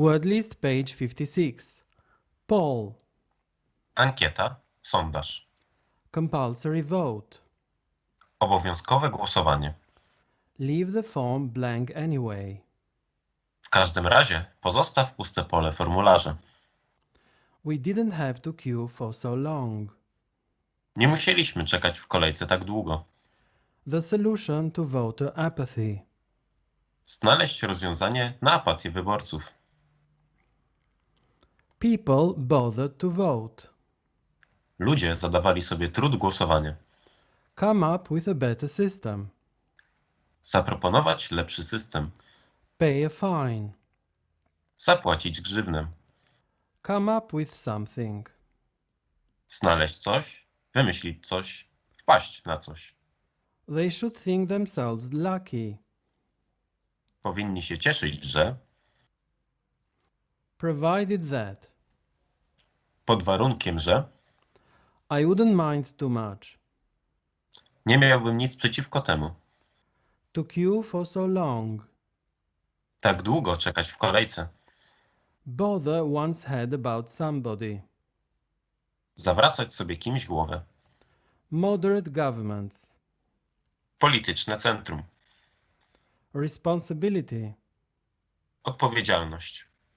Word list page 56. Poll. Ankieta, sondaż. Compulsory vote. Obowiązkowe głosowanie. Leave the form blank anyway. W każdym razie pozostaw puste pole formularza. We didn't have to queue for so long. Nie musieliśmy czekać w kolejce tak długo. The solution to voter apathy. Znaleźć rozwiązanie na apatię wyborców. People bothered to vote. Ludzie zadawali sobie trud głosowania. Come up with a better system. Zaproponować lepszy system. Pay a fine. Zapłacić grzywnę. Come up with something. Znaleźć coś. Wymyślić coś. Wpaść na coś. They should think themselves lucky. Powinni się cieszyć, że Provided that. Pod warunkiem, że I wouldn't mind too much. nie miałbym nic przeciwko temu. To queue for so long. Tak długo czekać w kolejce. Bother one's head about somebody. Zawracać sobie kimś głowę. Moderate governments. Polityczne centrum. Responsibility. Odpowiedzialność.